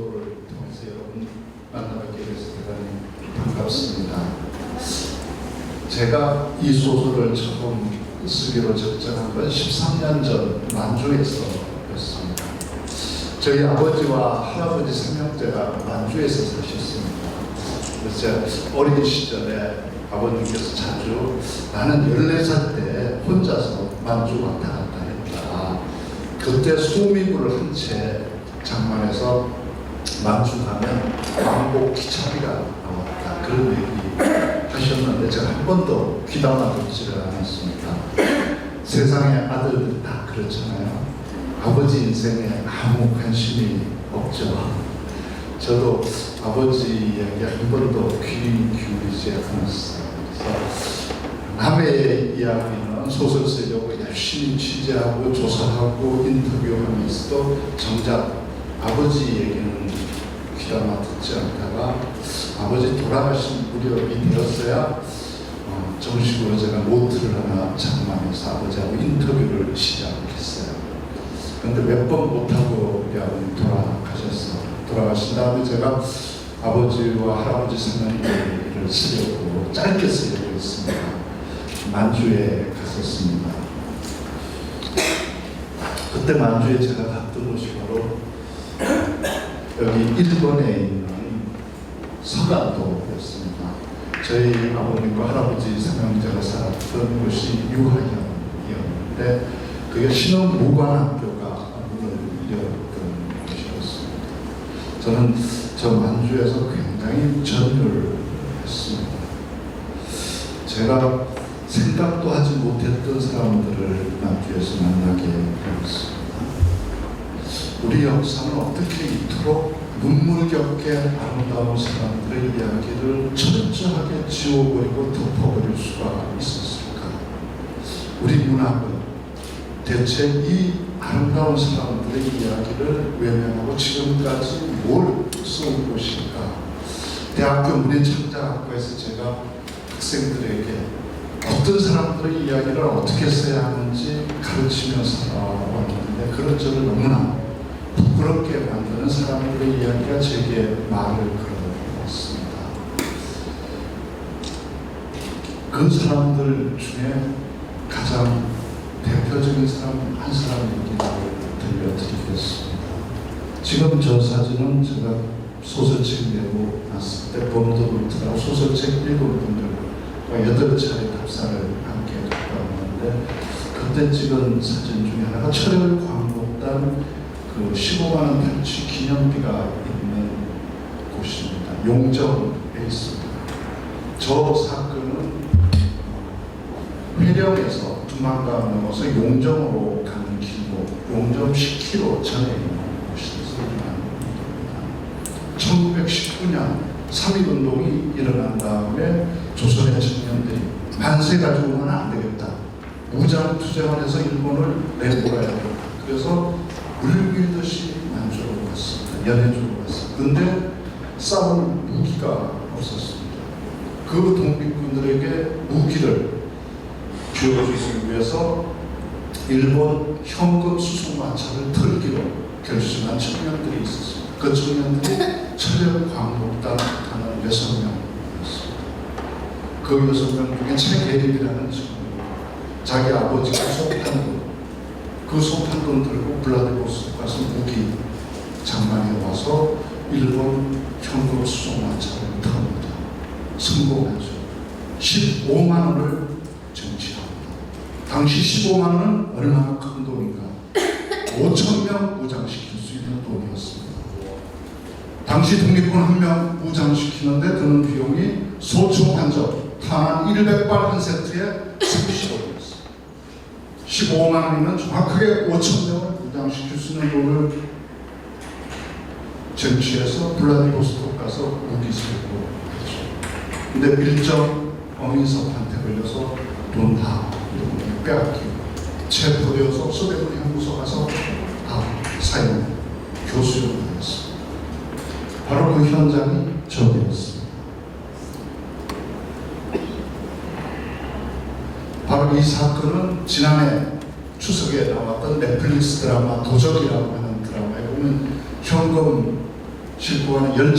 보도를 통해서 여러분 만나뵙게 돼서 대단히 반갑습니다. 제가 이 소설을 처음 쓰기로 적정한 건 13년 전 만주에서였습니다. 저희 아버지와 할아버지 삼형제가 만주에서 사셨습니다. 그래서 어린 시절에 아버님께서 자주 나는 14살 때 혼자서 만주 왔다 갔다 했다. 그때 소미불을 한채 장만해서 만주 가면 왕복 기차비가 나왔다. 그런 얘기 하셨는데 제가 한 번도 귀담아 듣지를 않았습니다. 세상의 아들들 다 그렇잖아요. 아버지 인생에 아무 관심이 없죠. 저도 아버지 이야기 한 번도 귀 기울이지 않았어요. 그래서 남의 이야기는 소설 쓰려고 열심히 취재하고 조사하고 인터뷰하면서도 정작 아버지 얘기는 귀담아 듣지 않다가 아버지 돌아가신 무렵이 되었어야 어, 정식으로 제가 노트를 하나 장만해서 아버지하고 인터뷰를 시작했어요. 근데 몇 번 못하고 우리 아버님 돌아가셨어. 돌아가신 다음에 제가 아버지와 할아버지 생각을 쓰려고 짧게 쓰려고 했습니다. 만주에 갔었습니다. 그때 만주에 제가 갔던 곳이 바로 여기 일본에 있는 서간도였습니다. 저희 아버님과 할아버지 삼형제가 살았던 곳이 유화현이었는데 그게 신흥무관학교가 문을 열었던 곳이었습니다. 저는 저 만주에서 굉장히 전율했습니다. 제가 생각도 하지 못했던 사람들을 만주에서 만나게 되었습니다. 우리 역사는 어떻게 이토록 눈물겹게 아름다운 사람들의 이야기를 철저하게 지워버리고 덮어버릴 수가 있었을까? 우리 문학은 대체 이 아름다운 사람들의 이야기를 외면하고 지금까지 뭘 써온 것인가? 대학교 문예창작학과에서 제가 학생들에게 어떤 사람들의 이야기를 어떻게 써야 하는지 가르치며 살아왔는데 그런 저를 너무나 부끄럽게 만드는 사람들의 이야기가 제게 말을 걸어왔습니다. 그 사람들 중에 가장 대표적인 사람 한 사람 얘기를 들려드리겠습니다. 지금 저 사진은 제가 소설책 내고 났을 때 범더루트라고 소설책 읽은 분들과 여덟 차례 답사를 함께 갔다 왔는데 그때 찍은 사진 중에 하나가 철혈 광복단 그 15만 원 탈취 기념비가 있는 곳입니다. 용정에 있습니다. 저 사건은 회령에서 두만강 넘어서 용정으로 가는 길로 용정 10km 전에 있는 겁니다. 1919년 3.1운동이 일어난 다음에 조선의 청년들이 만세 가지고는 안 되겠다. 무장 투쟁을 해서 일본을 내몰아야 되겠다. 그래서 물밀듯이 만주로 갔습니다. 연해주로 갔습니다. 근데 싸울 무기가 없었습니다. 그 독립군들에게 무기를 쥐어주기 위해서 일본 현금 수송마차를 털기로 결심한 청년들이 있었습니다. 그 청년들이 철력 광복단 하는 여섯 명이었습니다. 그 여섯 명 중에 최계립이라는 친구, 자기 아버지가 소판군, 그 소판군 들고 블라디보스토크 가서 무기 장만해 와서 일본 현금 수송마차를 탑니다. 성공하죠. 15만 원을 정치합니다. 당시 15만 원은 얼마나 큰 돈인가? 5천 명 무장시킬 수 있는 돈이었습니다. 당시 독립군 한 명 무장시키는데 드는 비용이 소총 한 점, 탄 100발 한 세트에 30억이었습니다. 15만 원이면 정확하게 5천 명을 무장시킬 수 있는 돈을 쟁취해서 블라디보스토크 가서 무기 세고 했죠. 근데 밀정 어민석한테 걸려서 돈 다 빼앗기고 체포되어서 소대문 연구소 가서 다 사용, 교수를 하였습니다. 바로 그 현장이 저기였습니다. 바로 이 사건은 지난해 추석에 나왔던 넷플릭스 드라마 도적이라고 하는 드라마에 보면 현금 실고하는 열